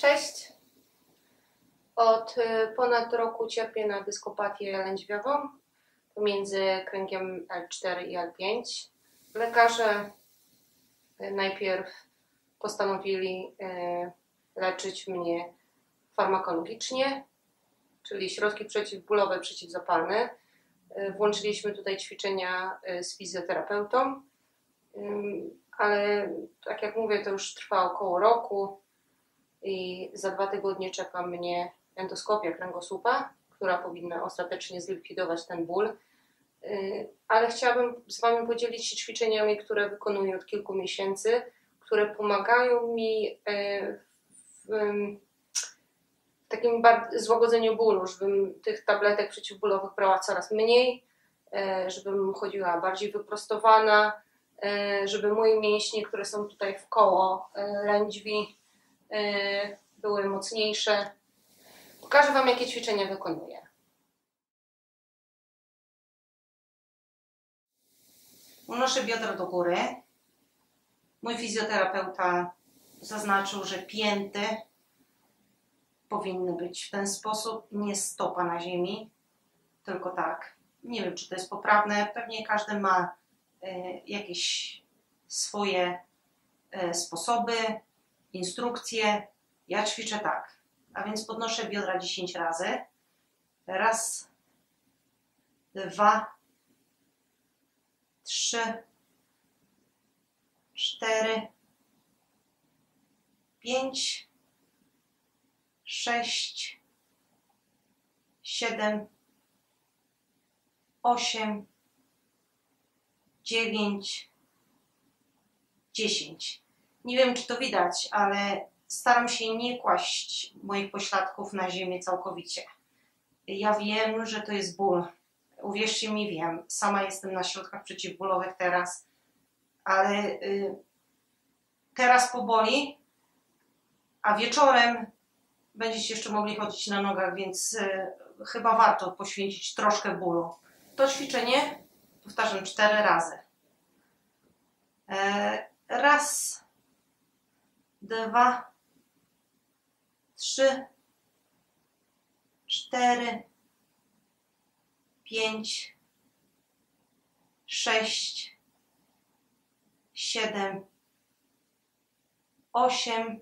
Cześć. Od y, ponad roku cierpię na dyskopatię lędźwiową pomiędzy kręgiem L4 i L5. Lekarze y, najpierw postanowili y, leczyć mnie farmakologicznie, czyli środki przeciwbólowe, przeciwzapalne. Włączyliśmy tutaj ćwiczenia z fizjoterapeutą, ale tak jak mówię, to już trwa około roku i za dwa tygodnie czeka mnie endoskopia kręgosłupa, która powinna ostatecznie zlikwidować ten ból. Y, ale chciałabym z Wami podzielić się ćwiczeniami, które wykonuję od kilku miesięcy, które pomagają mi y, w takim złagodzeniu bólu, żebym tych tabletek przeciwbólowych brała coraz mniej, y, żebym chodziła bardziej wyprostowana, żeby moje mięśnie, które są tutaj w koło lędźwi, były mocniejsze. Pokażę Wam, jakie ćwiczenia wykonuję. Unoszę biodra do góry. Mój fizjoterapeuta zaznaczył, że pięty powinny być w ten sposób, nie stopa na ziemi, tylko tak. Nie wiem, czy to jest poprawne. Pewnie każdy ma y, jakieś swoje y, sposoby instrukcje. Ja ćwiczę tak, a więc podnoszę biodra 10 razy. Raz, dwa, trzy, cztery, pięć, sześć, siedem, osiem, dziewięć, dziesięć. Nie wiem, czy to widać, ale staram się nie kłaść moich pośladków na ziemię całkowicie. Ja wiem, że to jest ból. Uwierzcie mi, wiem. Sama jestem na środkach przeciwbólowych teraz, ale y, teraz poboli, a wieczorem będziecie jeszcze mogli chodzić na nogach, więc y, chyba warto poświęcić troszkę bólu. To ćwiczenie powtarzam cztery razy. E, raz, dwa, trzy, cztery, pięć, sześć, siedem, osiem,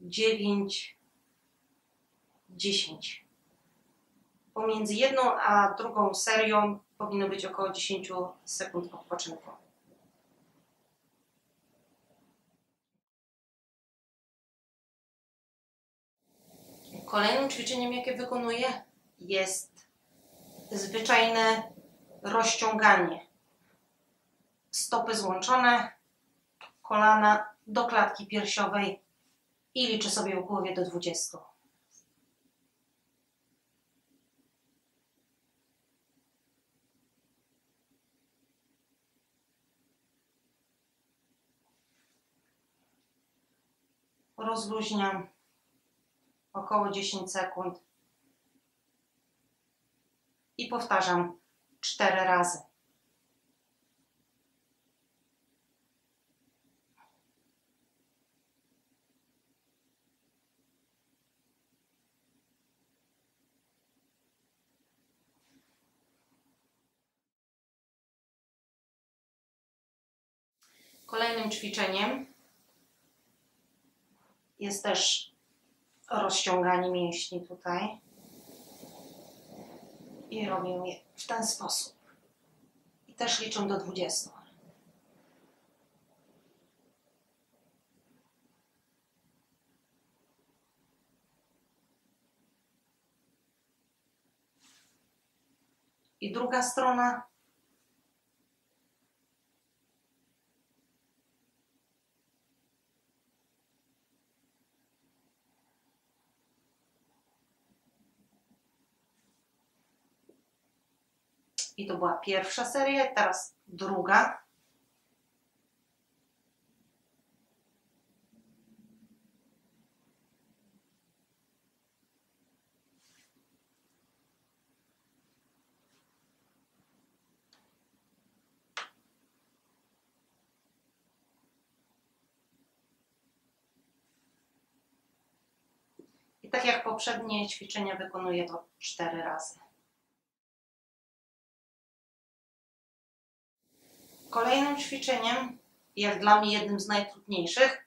dziewięć, dziesięć. Pomiędzy jedną a drugą serią powinno być około 10 sekund odpoczynku. Kolejnym ćwiczeniem, jakie wykonuję, jest zwyczajne rozciąganie. Stopy złączone, kolana do klatki piersiowej i liczę sobie w głowie do 20. Rozluźniam około 10 sekund i powtarzam 4 razy. Kolejnym ćwiczeniem jest też rozciąganie mięśni tutaj. I robię je w ten sposób. I też liczę do 20. I druga strona i to była pierwsza seria, teraz druga. I tak jak poprzednie ćwiczenia wykonuję to cztery razy. Kolejnym ćwiczeniem, jak dla mnie jednym z najtrudniejszych,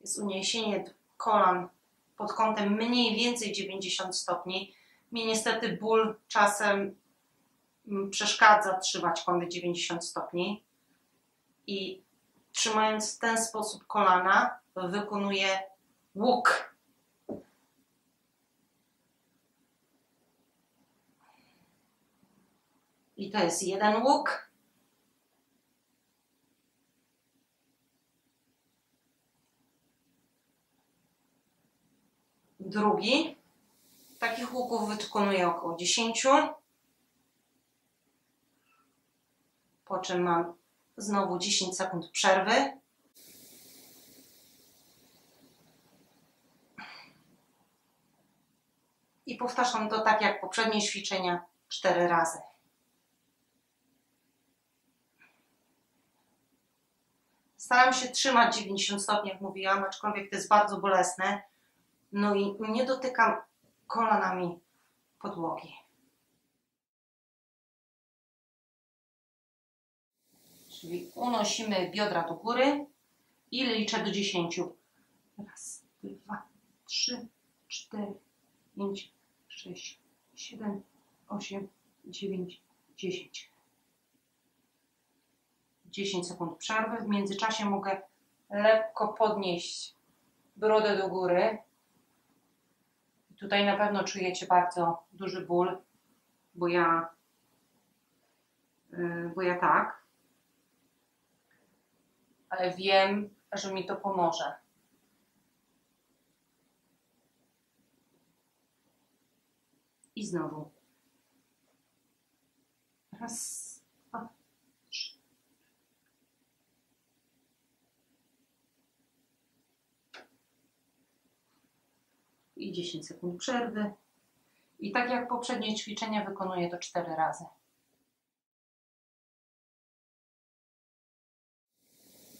jest uniesienie kolan pod kątem mniej więcej 90 stopni. Mi niestety ból czasem mm, przeszkadza trzymać kąty 90 stopni i trzymając w ten sposób kolana wykonuję łuk. I to jest jeden łuk. Drugi. Takich łuków wykonuję około 10. Po czym mam znowu 10 sekund przerwy. I powtarzam to tak jak poprzednie ćwiczenia 4 razy. Staram się trzymać 90 stopni, jak mówiłam, aczkolwiek to jest bardzo bolesne. No i nie dotykam kolanami podłogi. Czyli unosimy biodra do góry i liczę do 10. Raz, dwa, trzy, cztery, pięć, sześć, siedem, osiem, dziewięć, dziesięć. 10 sekund przerwy. W międzyczasie mogę lekko podnieść brodę do góry. Tutaj na pewno czujecie bardzo duży ból, bo ja, yy, bo ja tak. Ale wiem, że mi to pomoże. I znowu. Raz, dwa, trzy. I 10 sekund przerwy. I tak jak poprzednie ćwiczenia wykonuję to 4 razy.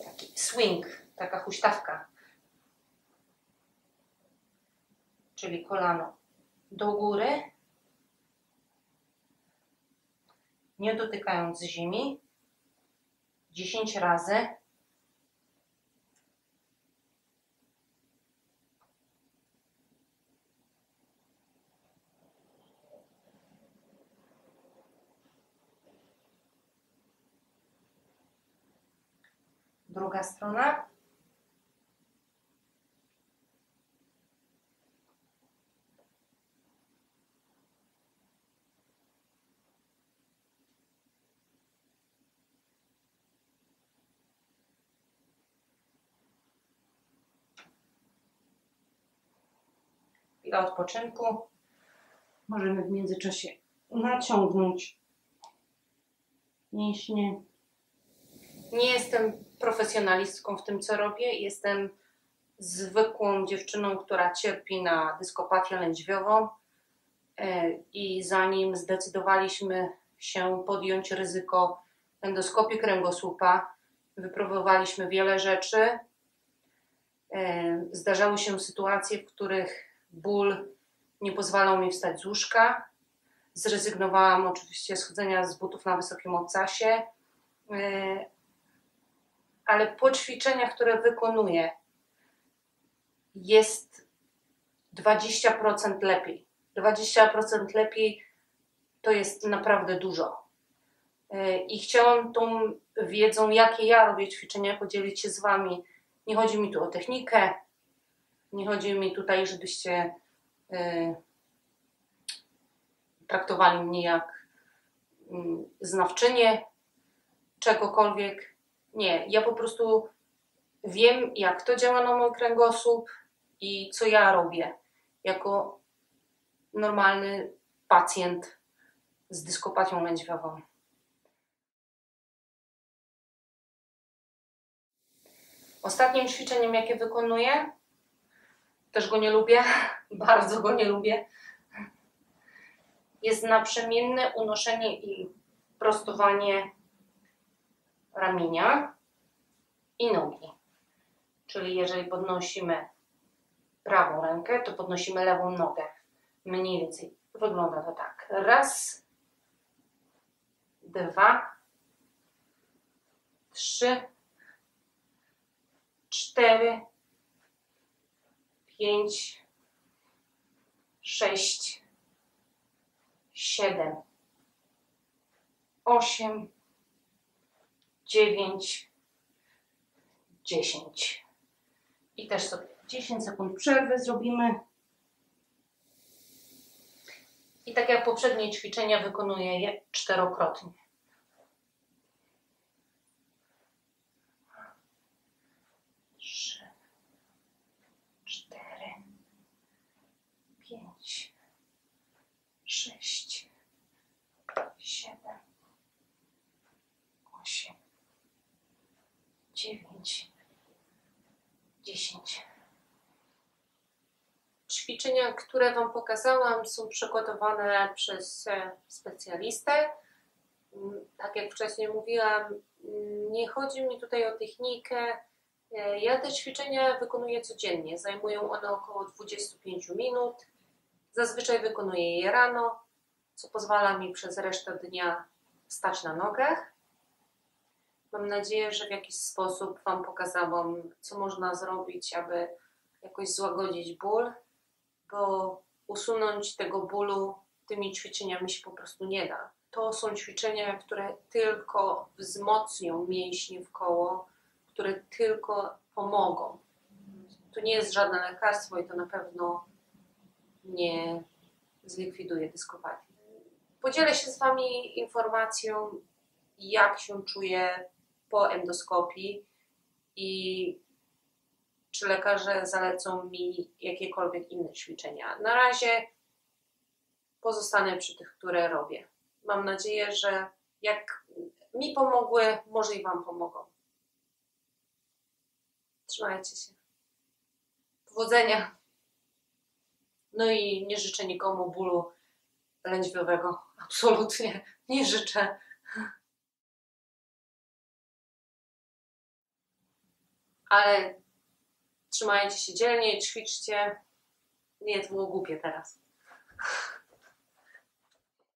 Taki swing, taka huśtawka. Czyli kolano do góry, nie dotykając ziemi, 10 razy. Druga strona. Chwila odpoczynku. Możemy w międzyczasie naciągnąć mięśnie. Nie jestem profesjonalistką w tym, co robię. Jestem zwykłą dziewczyną, która cierpi na dyskopatię lędźwiową. E, I zanim zdecydowaliśmy się podjąć ryzyko endoskopii kręgosłupa, wypróbowaliśmy wiele rzeczy. E, zdarzały się sytuacje, w których ból nie pozwalał mi wstać z łóżka. Zrezygnowałam oczywiście z chodzenia z butów na wysokim obcasie, e, ale po ćwiczeniach, które wykonuję, jest 20% lepiej. 20% lepiej to jest naprawdę dużo. E, I chciałam tą wiedzą, jakie ja robię ćwiczenia, podzielić się z Wami. Nie chodzi mi tu o technikę, nie chodzi mi tutaj, żebyście y, traktowali mnie jak y, znawczynię czegokolwiek. Nie, ja po prostu wiem, jak to działa na mój kręgosłup i co ja robię jako normalny pacjent z dyskopatią lędźwiową. Ostatnim ćwiczeniem, jakie wykonuję, też go nie lubię, bardzo go nie lubię, jest naprzemienne unoszenie i prostowanie ramienia i nogi. Czyli jeżeli podnosimy prawą rękę, to podnosimy lewą nogę. Mniej więcej wygląda to tak. Raz, dwa, trzy, cztery, pięć, sześć, siedem, osiem, dziewięć, dziesięć. I też sobie 10 sekund przerwy zrobimy. I tak jak poprzednie ćwiczenia wykonuję je czterokrotnie. 10. Ćwiczenia, które Wam pokazałam, są przygotowane przez e, specjalistę. Mm, tak jak wcześniej mówiłam, mm, nie chodzi mi tutaj o technikę. E, ja te ćwiczenia wykonuję codziennie. Zajmują one około 25 minut. Zazwyczaj wykonuję je rano, co pozwala mi przez resztę dnia stać na nogach. Mam nadzieję, że w jakiś sposób Wam pokazałam, co można zrobić, aby jakoś złagodzić ból, bo usunąć tego bólu tymi ćwiczeniami się po prostu nie da. To są ćwiczenia, które tylko wzmocnią mięśnie w koło, które tylko pomogą. To nie jest żadne lekarstwo i to na pewno nie zlikwiduje dyskopatii. Podzielę się z Wami informacją, jak się czuję po endoskopii i czy lekarze zalecą mi jakiekolwiek inne ćwiczenia. Na razie pozostanę przy tych, które robię. Mam nadzieję, że jak mi pomogły, może i Wam pomogą. Trzymajcie się. Powodzenia. No i nie życzę nikomu bólu lędźwiowego. Absolutnie nie życzę. Ale trzymajcie się dzielnie, ćwiczcie. Nie, to było głupie teraz.